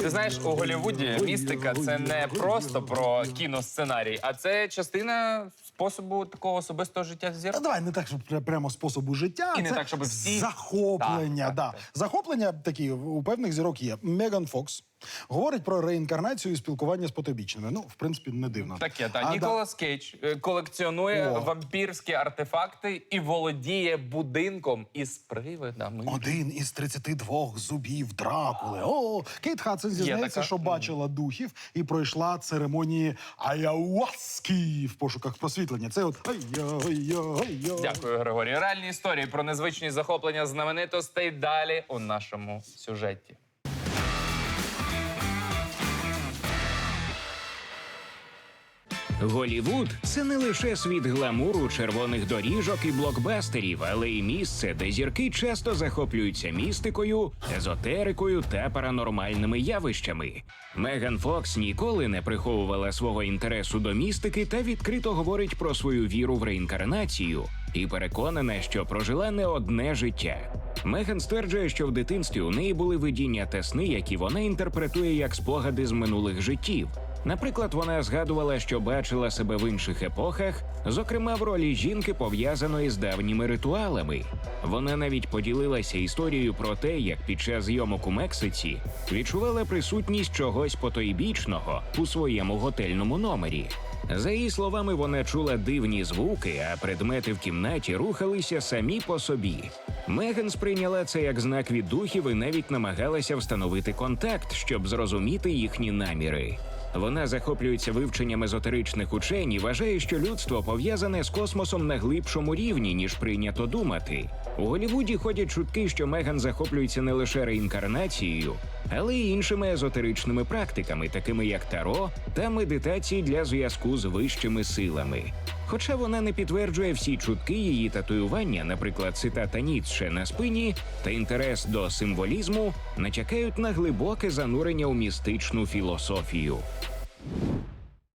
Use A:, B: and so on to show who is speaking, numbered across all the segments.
A: Ти знаєш, у Голлівуді містика це не просто про кіносценарій, а це частина способу такого особистого життя
B: Та давай не так, щоб пря- прямо способу життя.
A: І не
B: це
A: так, щоб всі-
B: захоплення.
A: Так,
B: да.
A: так, так.
B: Захоплення такі у певних зірок є. Меган Фокс говорить про реінкарнацію і спілкування з потойбічними. Ну, в принципі, не дивно.
A: Таке, та
B: А.
A: Ніколас Кейдж е, колекціонує
B: О.
A: вампірські артефакти і володіє будинком із привидами.
B: Один із 32 зубів Дракули. О, Кейт Хадсон зізнається,
A: така.
B: що бачила духів і пройшла церемонії Аяуаски в пошуках просвітлення. Це от ай-я-ай-я-ай-я.
A: Дякую, Григорій. Реальні історії про незвичні захоплення знаменитостей далі у нашому сюжеті.
C: Голівуд це не лише світ гламуру, червоних доріжок і блокбастерів, але й місце, де зірки часто захоплюються містикою, езотерикою та паранормальними явищами. Меган Фокс ніколи не приховувала свого інтересу до містики та відкрито говорить про свою віру в реінкарнацію і переконана, що прожила не одне життя. Меган стверджує, що в дитинстві у неї були видіння та сни, які вона інтерпретує як спогади з минулих життів. Наприклад, вона згадувала, що бачила себе в інших епохах, зокрема в ролі жінки, пов'язаної з давніми ритуалами. Вона навіть поділилася історією про те, як під час зйомок у Мексиці відчувала присутність чогось потойбічного у своєму готельному номері. За її словами, вона чула дивні звуки, а предмети в кімнаті рухалися самі по собі. Меган сприйняла це як знак від духів і навіть намагалася встановити контакт, щоб зрозуміти їхні наміри. Вона захоплюється вивченням езотеричних учень і вважає, що людство пов'язане з космосом на глибшому рівні, ніж прийнято думати. У Голівуді ходять чутки, що Меган захоплюється не лише реінкарнацією, але й іншими езотеричними практиками, такими як таро та медитації для зв'язку з вищими силами. Хоча вона не підтверджує всі чутки її татуювання, наприклад, цитата Ніцше на спині та інтерес до символізму, натякають на глибоке занурення у містичну філософію.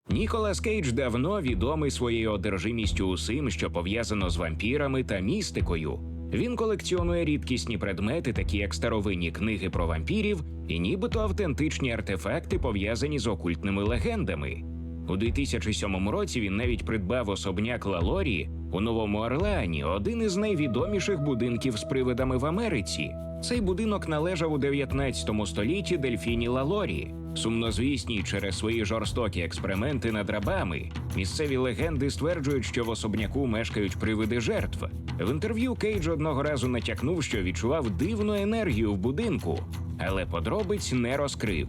C: Ніколас Кейдж давно відомий своєю одержимістю усім, що пов'язано з вампірами та містикою. Він колекціонує рідкісні предмети, такі як старовинні книги про вампірів, і нібито автентичні артефакти, пов'язані з окультними легендами. У 2007 році він навіть придбав особняк Лалорі у Новому Орлеані, один із найвідоміших будинків з привидами в Америці. Цей будинок належав у 19 столітті Дельфіні Лалорі. Сумнозвісній через свої жорстокі експерименти над рабами. Місцеві легенди стверджують, що в особняку мешкають привиди жертв. В інтерв'ю Кейдж одного разу натякнув, що відчував дивну енергію в будинку, але подробиць не розкрив.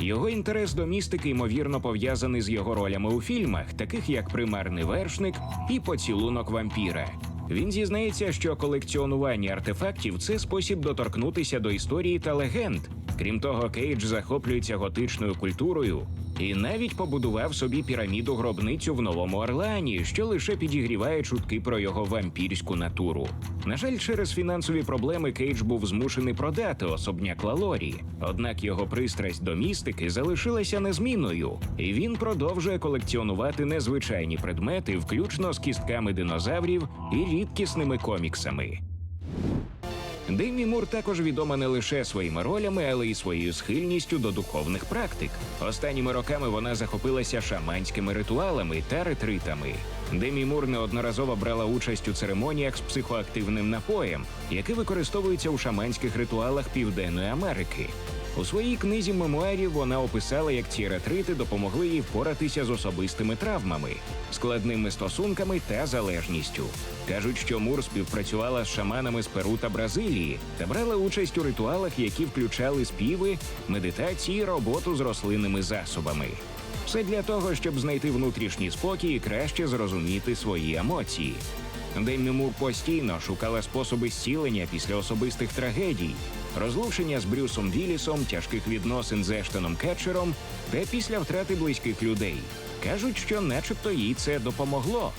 C: Його інтерес до містики ймовірно пов'язаний з його ролями у фільмах, таких як Примарний вершник і Поцілунок вампіра. Він зізнається, що колекціонування артефактів це спосіб доторкнутися до історії та легенд. Крім того, Кейдж захоплюється готичною культурою і навіть побудував собі піраміду гробницю в Новому Орлеані, що лише підігріває чутки про його вампірську натуру. На жаль, через фінансові проблеми Кейдж був змушений продати особняк Лалорі. Однак його пристрасть до містики залишилася незмінною, і він продовжує колекціонувати незвичайні предмети, включно з кістками динозаврів і рідкісними коміксами. Демі Мур також відома не лише своїми ролями, але й своєю схильністю до духовних практик. Останніми роками вона захопилася шаманськими ритуалами та ретритами. Демі Мур неодноразово брала участь у церемоніях з психоактивним напоєм, який використовується у шаманських ритуалах Південної Америки. У своїй книзі мемуарів вона описала, як ці ретрити допомогли їй впоратися з особистими травмами, складними стосунками та залежністю. Кажуть, що Мур співпрацювала з шаманами з Перу та Бразилії та брала участь у ритуалах, які включали співи, медитації, роботу з рослинними засобами. Все для того, щоб знайти внутрішній спокій і краще зрозуміти свої емоції. Деммі Мур постійно шукала способи зцілення після особистих трагедій, розлучення з Брюсом Віллісом, тяжких відносин з Ештоном Кетчером та після втрати близьких людей. Кажуть, що начебто їй це допомогло.